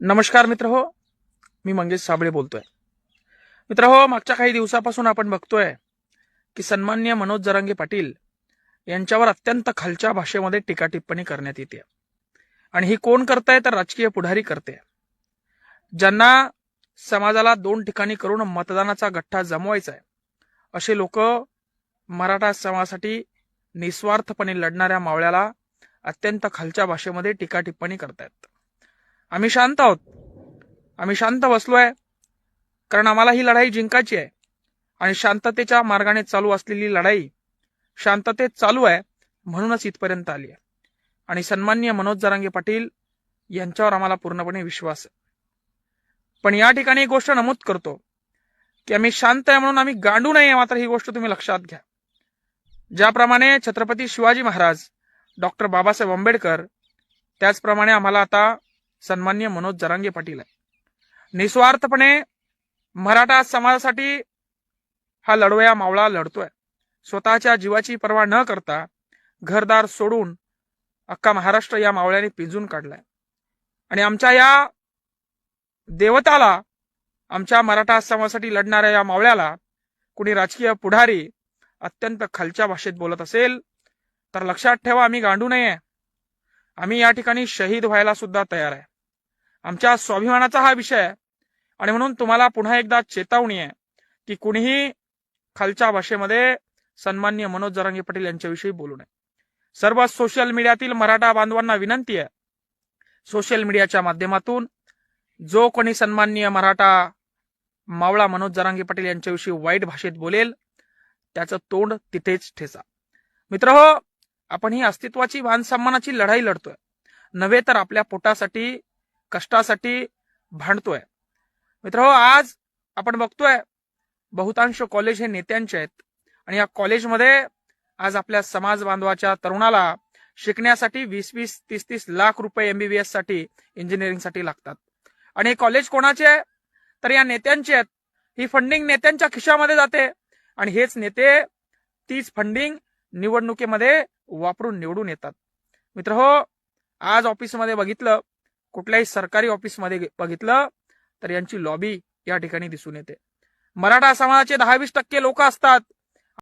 नमस्कार मित्र हो मी मंगेश साबळे बोलतोय. मित्र हो मागच्या काही दिवसापासून आपण बघतोय की सन्मान्य मनोज जरांगे पाटील यांच्यावर अत्यंत खालच्या भाषेमध्ये टीका टिप्पणी करण्यात येते. आणि ही कोण करताय तर राजकीय पुढारी करते. ज्यांना समाजाला दोन ठिकाणी करून मतदानाचा गठ्ठा जमवायचा आहे असे लोक मराठा समाजासाठी निस्वार्थपणे लढणाऱ्या मावळ्याला अत्यंत खालच्या भाषेमध्ये टीका टिप्पणी करतायत. आम्ही शांत आहोत. आम्ही शांत बसलोय. कारण आम्हाला ही लढाई जिंकायची आहे. आणि शांततेच्या मार्गाने चालू असलेली लढाई शांततेत चालू आहे म्हणूनच इथपर्यंत आली आहे. आणि सन्मान्य मनोज जरांगे पाटील यांच्यावर आम्हाला पूर्णपणे विश्वास आहे. पण या ठिकाणी एक गोष्ट नमूद करतो की आम्ही शांत आहे म्हणून आम्ही गांडू नये मात्र ही गोष्ट तुम्ही लक्षात घ्या. ज्याप्रमाणे छत्रपती शिवाजी महाराज डॉक्टर बाबासाहेब आंबेडकर त्याचप्रमाणे आम्हाला आता सन्मान्य मनोज जरांगे पाटील आहे. निस्वार्थपणे मराठा समाजासाठी हा लढवया मावळा लढतोय. स्वतःच्या जीवाची पर्वा न करता घरदार सोडून अख्खा महाराष्ट्र या मावळ्याने पिंजून काढलाय. आणि आमच्या या देवताला आमच्या मराठा समाजासाठी लढणाऱ्या या मावळ्याला कुणी राजकीय पुढारी अत्यंत खालच्या भाषेत बोलत असेल तर लक्षात ठेवा आम्ही गांडू नये आम्ही या ठिकाणी शहीद व्हायला सुद्धा तयार आहे. आमच्या स्वाभिमानाचा हा विषय आहे. आणि म्हणून तुम्हाला पुन्हा एकदा चेतावणी आहे की कुणीही खालच्या भाषेमध्ये सन्मान्य मनोज जरांगे पाटील यांच्याविषयी बोलू नये. सर्व सोशल मीडियातील मराठा बांधवांना विनंती आहे. सोशल मीडियाच्या माध्यमातून जो कोणी सन्मान्य मराठा मावळा मनोज जरांगे पाटील यांच्याविषयी वाईट भाषेत बोलेल त्याचं तोंड तिथेच ठेचा मित्र हो आपण ही अस्तित्वाची मान सन्मानाची लढाई लढतोय. नव्हे तर आपल्या पोटासाठी कष्टासाठी भांडतोय. मित्र हो, आज आपण बघतोय बहुतांश कॉलेज हे नेत्यांचे आहेत. आणि या कॉलेजमध्ये आज आपल्या समाज बांधवाच्या तरुणाला शिकण्यासाठी वीस वीस तीस तीस लाख रुपये एमबीबीएससाठी इंजिनिअरिंगसाठी लागतात. आणि हे कॉलेज कोणाचे? आहे तर या नेत्यांचे आहेत. ही फंडिंग नेत्यांच्या खिशामध्ये जाते. आणि हेच नेते तीच फंडिंग निवडणुकीमध्ये वापरून निवडून येतात. मित्र हो आज ऑफिसमध्ये बघितलं कुठल्याही सरकारी ऑफिसमध्ये बघितलं तर यांची लॉबी या ठिकाणी दिसून येते. मराठा समाजाचे दहा वीस टक्के लोक असतात.